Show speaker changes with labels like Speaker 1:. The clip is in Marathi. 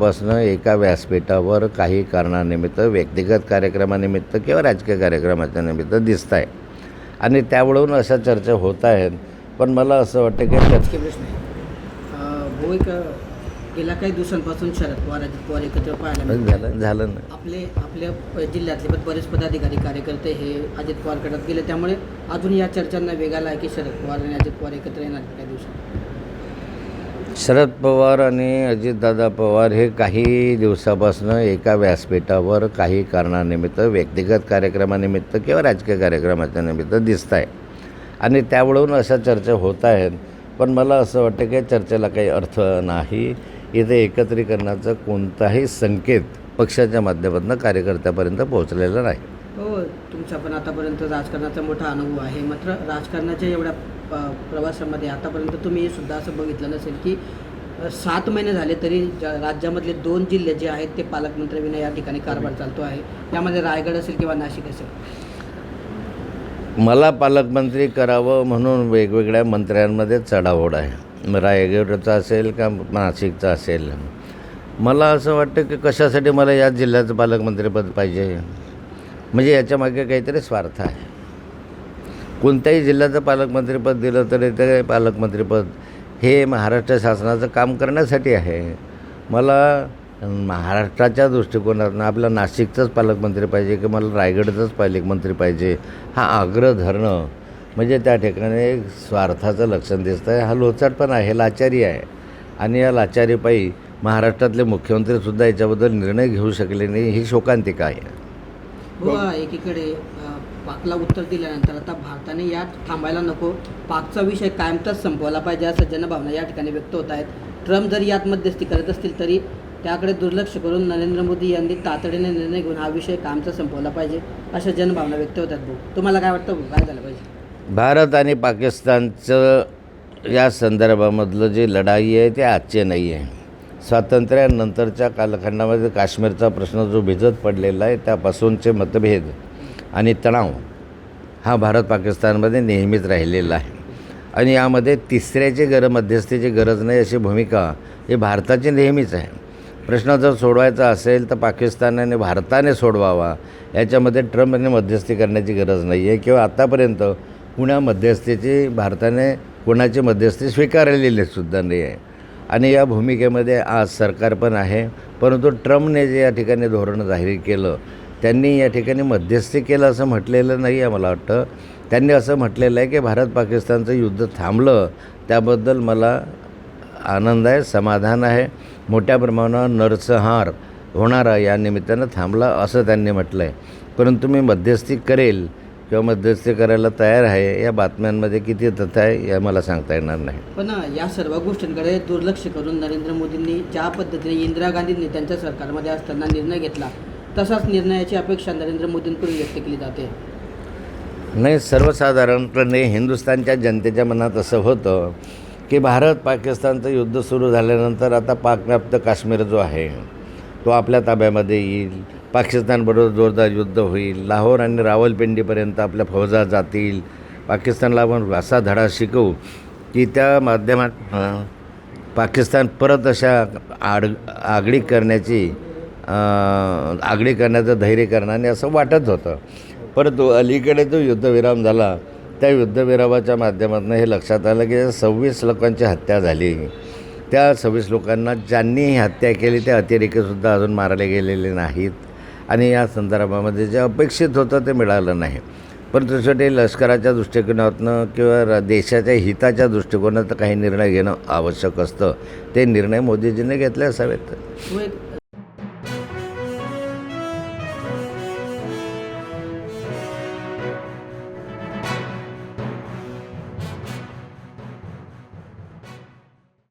Speaker 1: बसणं एका व्यासपीठावर काही कारणानिमित्त व्यक्तिगत कार्यक्रमानिमित्त किंवा राजकीय कार्यक्रमाच्या निमित्त दिसत आहे आणि त्यावरून अशा चर्चा होत आहेत. पण मला असं वाटतं की
Speaker 2: राजकीय प्रश्न गेल्या काही दिवसांपासून शरद पवार अजित पवार एकत्र पाहायला.
Speaker 1: झालं झालं ना.
Speaker 2: आपले आपल्या जिल्ह्यातले पण बरेच पदाधिकारी कार्यकर्ते हे अजित पवार गटात गेले. त्यामुळे अजून या चर्चांना वेगाला आहे की शरद पवार आणि अजित पवार एकत्र येणार काही दिवसात?
Speaker 1: शरद पवार आणि अजितदादा पवार हे काही दिवसापासून एका व्यासपीठावर काही कारणानिमित्त व्यक्तिगत कार्यक्रमानिमित्त किंवा राजकीय कार्यक्रमाच्या निमित्त दिसत आहे. आणि त्यावरून अशा चर्चा होत आहेत. पण मला असं वाटतं की चर्चेला काही अर्थ नाही. इथे एकत्रीकरणाचा कोणताही संकेत पक्षाच्या माध्यमातून कार्यकर्त्यापर्यंत पोहोचलेला नाही.
Speaker 2: हो तुमचा पण आतापर्यंत राजकारणाचा मोठा अनुभव आहे. मात्र राजकारणाच्या एवढ्या प- प्रवासामध्ये आतापर्यंत तुम्ही सुद्धा असं बघितलं नसेल की सात महिने झाले तरी ज्या राज्यामधले दोन जिल्हे जे आहेत ते पालकमंत्र्याविना या ठिकाणी कारभार चालतो आहे. त्यामध्ये रायगड असेल किंवा नाशिक असेल?
Speaker 1: मला पालकमंत्री करावं म्हणून वेगवेगळ्या मंत्र्यांमध्ये चढाओढ आहे. रायगडचा असेल का नाशिकचा असेल? मला असं वाटतं की कशासाठी मला या जिल्ह्याचं पालकमंत्रीपद पाहिजे? म्हणजे याच्यामागे काहीतरी स्वार्थ आहे. कोणत्याही जिल्ह्याचं पालकमंत्रीपद दिलं तरी ते पालकमंत्रीपद. हे महाराष्ट्र शासनाचं काम करण्यासाठी आहे. मला महाराष्ट्राच्या दृष्टिकोनातून आपलं नाशिकचंच पालकमंत्री पाहिजे की मला रायगडचंच पालकमंत्री पाहिजे हा आग्रह धरणं म्हणजे त्या ठिकाणी एक स्वार्थाचं लक्षण दिसतं आहे हा लोचाटपण आहे लाचारी आहे. आणि या लाचारीपायी महाराष्ट्रातले मुख्यमंत्रीसुद्धा याच्याबद्दल निर्णय घेऊ शकले नाही ही शोकांतिका आहे.
Speaker 2: बघा एकीकडे पाकला उत्तर दिल्यानंतर आता भारताने यात थांबायला नको. पाकचा विषय कायमचाच संपवला पाहिजे असं जनभावना या ठिकाणी व्यक्त होत आहेत. ट्रम्प जरी यात मध्यस्थी करत असतील तरी त्याकडे दुर्लक्ष करून नरेंद्र मोदी यांनी तातडीने निर्णय घेऊन हा विषय कायमचा संपवला पाहिजे अशा जनभावना व्यक्त होतात भाऊ तुम्हाला काय वाटतं भाऊ काय झालं पाहिजे?
Speaker 1: भारत आणि पाकिस्तानचं या संदर्भामधलं जे लढाई आहे ते आजचे नाही आहे. स्वातंत्र्यानंतरच्या कालखंडामध्ये काश्मीरचा प्रश्न जो भिजत पडलेला आहे त्यापासूनचे मतभेद आणि तणाव हा भारत पाकिस्तानमध्ये नेहमीच राहिलेला आहे. आणि यामध्ये तिसऱ्याची गरज मध्यस्थीची गरज नाही अशी भूमिका ही भारताची नेहमीच आहे. प्रश्न जर सोडवायचा असेल तर पाकिस्तानाने भारताने सोडवावा याच्यामध्ये ट्रम्पने मध्यस्थी करण्याची गरज नाही आहे किंवा आत्तापर्यंत कुणा मध्यस्थीची भारताने कुणाची मध्यस्थी स्वीकारलेली सुद्धा नाही आहे. आणि या भूमिकेमध्ये आज सरकार पण आहे. परंतु ट्रम्पने जे या ठिकाणी धोरण जाहीर केलं त्यांनी या ठिकाणी मध्यस्थी केलं असं म्हटलेलं नाही आहे मला वाटतं. त्यांनी असं म्हटलेलं आहे की भारत पाकिस्तानचं युद्ध थांबलं त्याबद्दल मला आनंद आहे समाधान आहे. मोठ्या प्रमाणावर नरसंहार होणारा या निमित्तानं थांबला असं त्यांनी म्हटलं आहे परंतु मी मध्यस्थी करेल किंवा मध्यस्थी करायला तयार आहे या बातम्यांमध्ये किती तथ्य आहे या मला सांगता येणार नाही.
Speaker 2: पण या सर्व गोष्टींकडे दुर्लक्ष करून नरेंद्र मोदींनी ज्या पद्धतीने इंदिरा गांधींनी त्यांच्या सरकारमध्ये असताना निर्णय घेतला तसाच निर्णयाची अपेक्षा नरेंद्र मोदींकडून व्यक्त केली जाते.
Speaker 1: नाही सर्वसाधारणपणे हिंदुस्थानच्या जनतेच्या मनात असं होतं की भारत पाकिस्तानचं युद्ध सुरू झाल्यानंतर आता पाकव्याप्त काश्मीर जो आहे तो आपल्या ताब्यामध्ये येईल. पाकिस्तानबरोबर जोरदार युद्ध होईल. लाहोर आणि रावलपिंडीपर्यंत आपल्या फौजा जातील. पाकिस्तानला आपण असा धडा शिकवू की त्या माध्यमात पाकिस्तान परत अशा आड आगळी करण्याची आगळी करण्याचं धैर्य करणार नाही असं वाटत होतं. परंतु अलीकडे जो युद्धविराम झाला त्या युद्धविरामाच्या माध्यमातून हे लक्षात आलं की सव्वीस लोकांची हत्या झाली. त्या सव्वीस लोकांना ज्यांनी हत्या केली त्या अतिरेकीसुद्धा अजून मारले गेलेले नाहीत. आणि या संदर्भामध्ये जे अपेक्षित होतं ते मिळालं नाही. परंतु शेवटी लष्कराच्या दृष्टिकोनातनं किंवा र- देशाच्या हिताच्या दृष्टिकोनात काही निर्णय घेणं आवश्यक असतं. ते निर्णय मोदीजींनी घेतले असावेत.